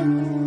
Música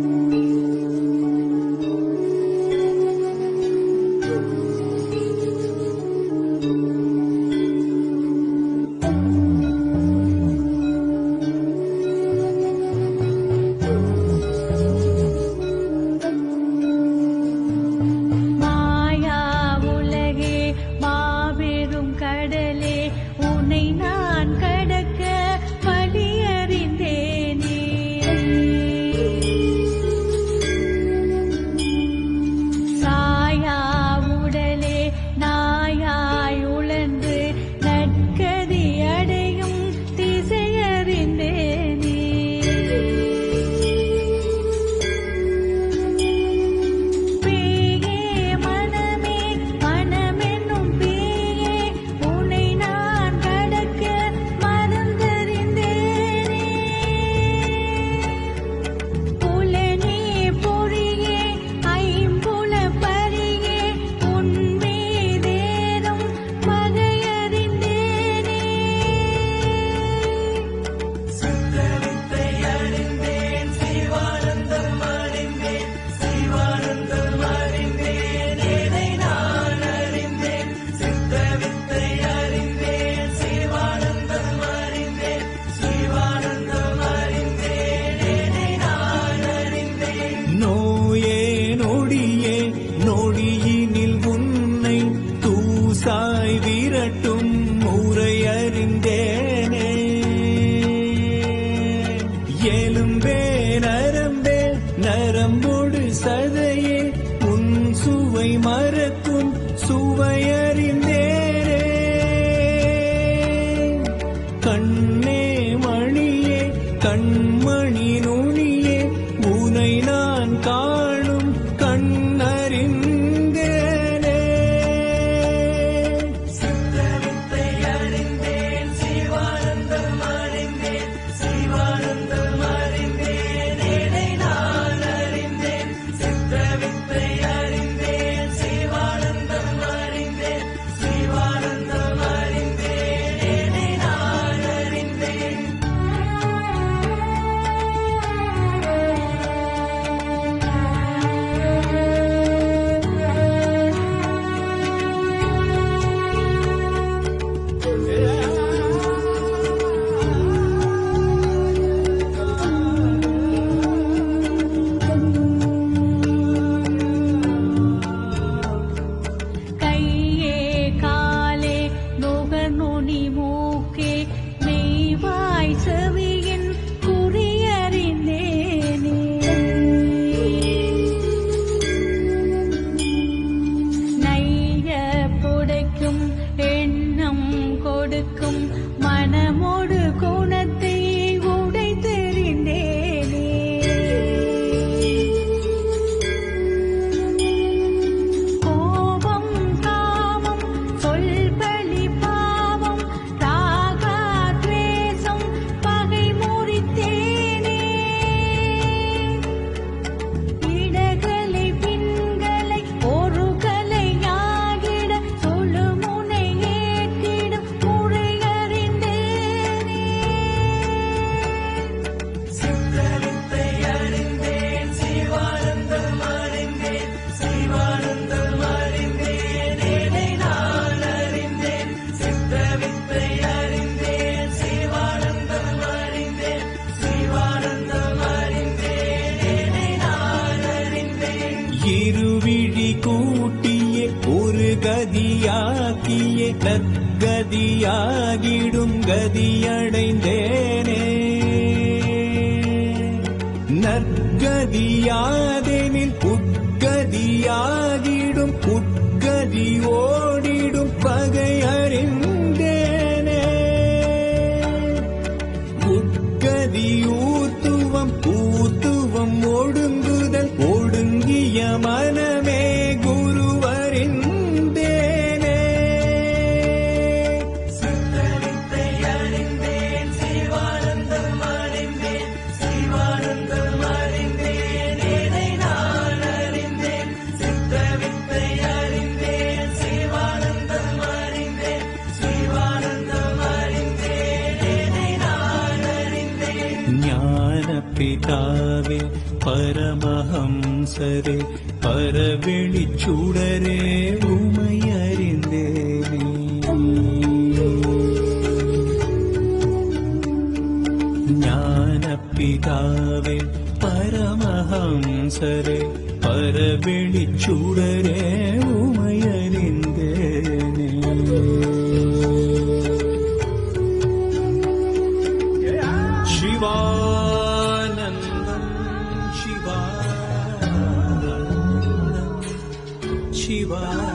கண்ணே மணியே கண்மணி நுனியே உனை நான் இருவிழி கூட்டிய ஒரு கதியாக்கிய நற்கதியாகிடும் கதியடைந்தேனே. நற்கதியாதெனில் உட்கதியாகிடும் உட்கதி ജ്ഞാനപിതാവേ പരമഹംസരെ പരവിളിച്ചുടരെ ഉമയറിന്തേനേ. ജ്ഞാനപിതാവേ പരമഹംസരെ പരവിളിച്ചുടരെ ഉമയറിന്തേ Shiva.